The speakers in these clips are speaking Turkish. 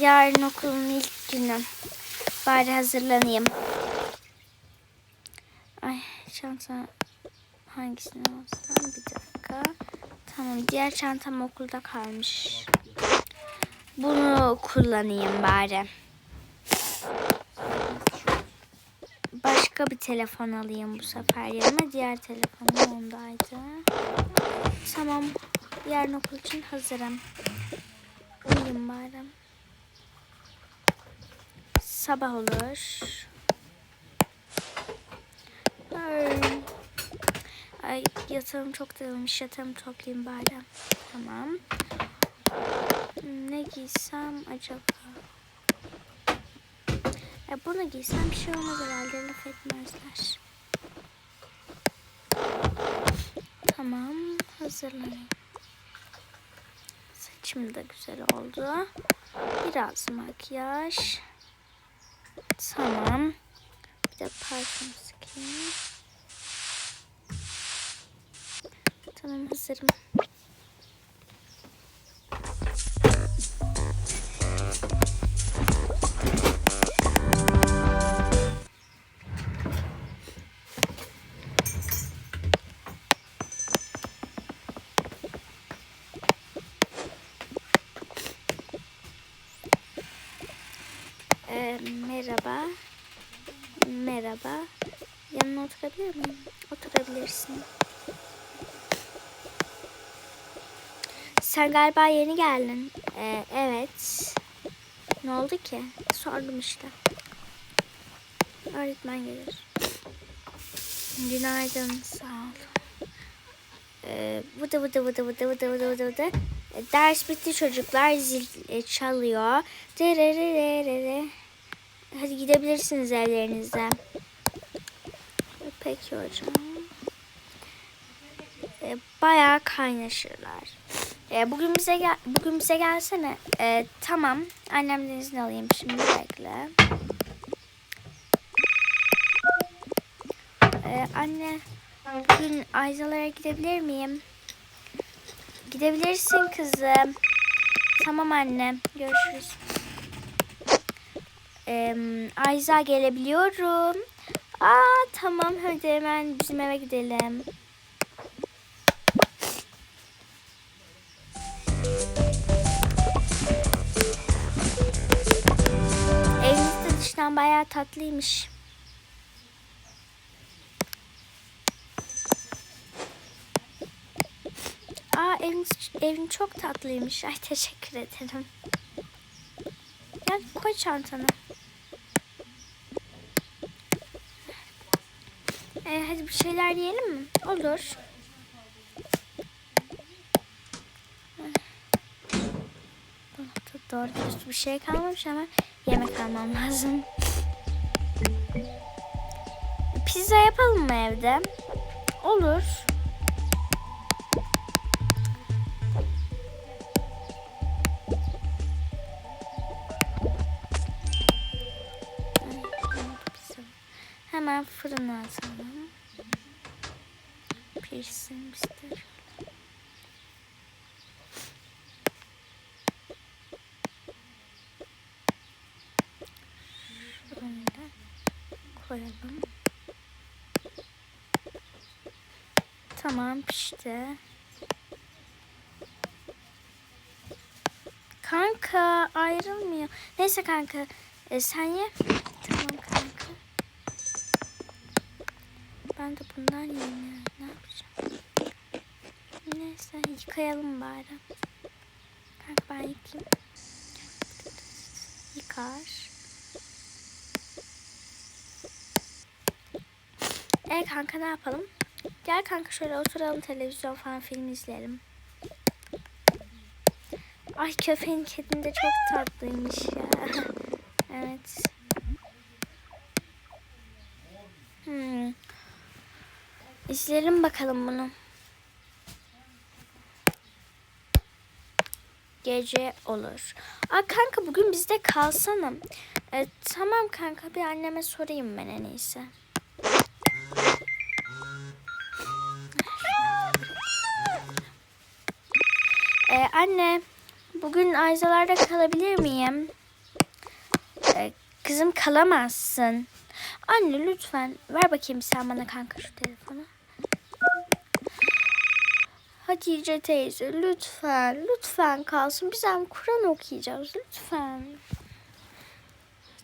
Yarın okulun ilk günü. Bari hazırlanayım. Ay çanta hangisini alsam bir dakika. Tamam diğer çantam okulda kalmış. Bunu kullanayım bari. Başka bir telefon alayım bu sefer yanıma. Diğer telefonum ondaydı. Tamam. Yarın okul için hazırım. Uyuyayım bari. Sabah olur. Ay, yatağım çok dağılmış. Yatağımı toplayayım bari. Tamam. Ne giysem acaba? Ya bunu giysem bir şey olmaz herhalde. Laf etmezler. Tamam. Hazırlanayım. Saçım da güzel oldu. Biraz makyaj. Tamam. Bir de parfüm sıkayım. Tamam hazırım. Ee, merhaba. Merhaba. Yanına oturabilir miyim? Oturabilirsin. Sen galiba yeni geldin. Ee, evet. Ne oldu ki? Sordum işte. Öğretmen gelir. Günaydın. Sağ ol. Ee, vıdı vıdı vıdı vıdı vıdı vıdı vıdı vıdı. Ders bitti çocuklar. Zil e, çalıyor. Dererererere. Hadi gidebilirsiniz evlerinize. Peki hocam. E, bayağı kaynaşırlar. E, bugün bize gel bugün bize gelsene. E, tamam. Annemden izin alayım şimdi bekle. E, anne bugün Ayzalara gidebilir miyim? Gidebilirsin kızım. Tamam anne. Görüşürüz. Ee, Ayza gelebiliyorum. Aa tamam hadi hemen bizim eve gidelim. Eviniz de dıştan bayağı tatlıymış. Aa evin, evin çok tatlıymış. Ay teşekkür ederim. Gel koy çantanı. Ee, hadi bir şeyler yiyelim mi? Olur. Doğru dürüst bir şey kalmamış ama yemek almam lazım. Pizza yapalım mı evde? Olur. Hemen fırına atalım. Pişsin ister. Şöyle koyalım. Tamam pişti. Kanka ayrılmıyor. Neyse kanka e, sen ye. Tamam kanka. Ben de bundan yiyeyim ya. Ne yapacağım? Neyse yıkayalım bari. Kanka ben yıkayayım. Yıkar. E kanka ne yapalım? Gel kanka şöyle oturalım televizyon falan film izleyelim. Ay köpeğin kedin de çok tatlıymış ya. evet. Hmm. İzleyelim bakalım bunu. Gece olur. Aa kanka bugün bizde kalsana. E, tamam kanka bir anneme sorayım ben en iyisi. E, anne bugün Ayzalar'da kalabilir miyim? Ee, kızım kalamazsın. Anne lütfen ver bakayım sen bana kanka şu telefonu. Hatice teyze lütfen lütfen kalsın. Biz hem Kur'an okuyacağız lütfen.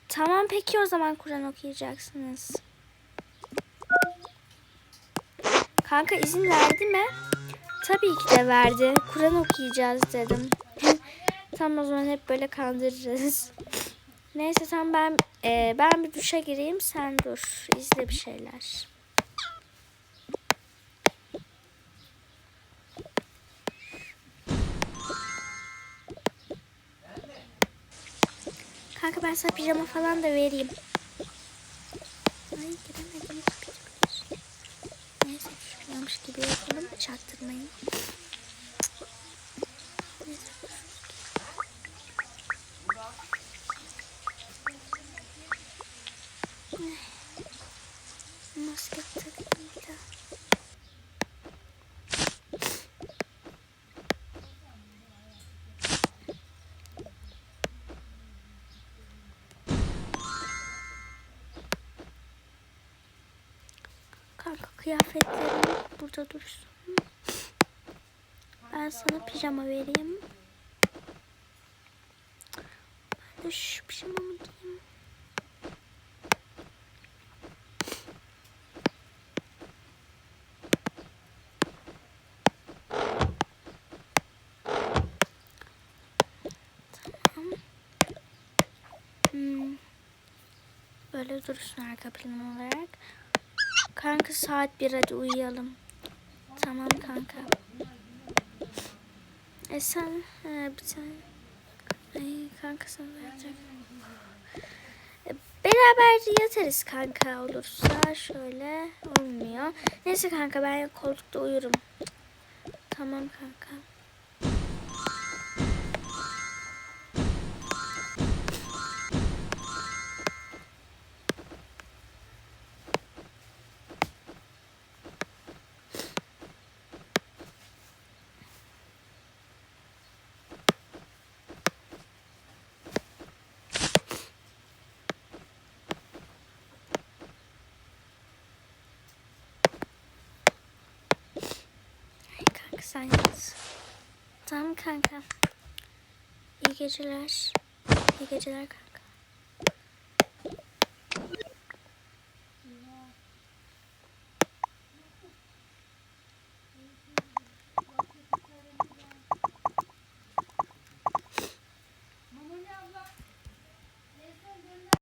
Tamam peki o zaman Kur'an okuyacaksınız. Kanka izin verdi mi? Tabii ki de verdi. Kur'an okuyacağız dedim. Tam o zaman hep böyle kandırırız. Neyse tamam ben e, ben bir duşa gireyim sen dur. izle bir şeyler. Kanka ben sana pijama falan da vereyim. Ay giremedim. Neyse şuraymış gibi yapalım çaktırmayın. Kıyafetlerim burada dursun. Ben sana pijama vereyim. Ben de şu pijamamı giyeyim. Hmm. Böyle dursun arka plan olarak. Kanka saat bir hadi uyuyalım. Tamam kanka. E sen e, bir tane. Ay kanka sana verecek. E, beraber yatarız kanka olursa şöyle olmuyor. Neyse kanka ben koltukta uyurum. Tamam kanka. Sen yat. Tamam kanka. İyi geceler. İyi geceler kanka.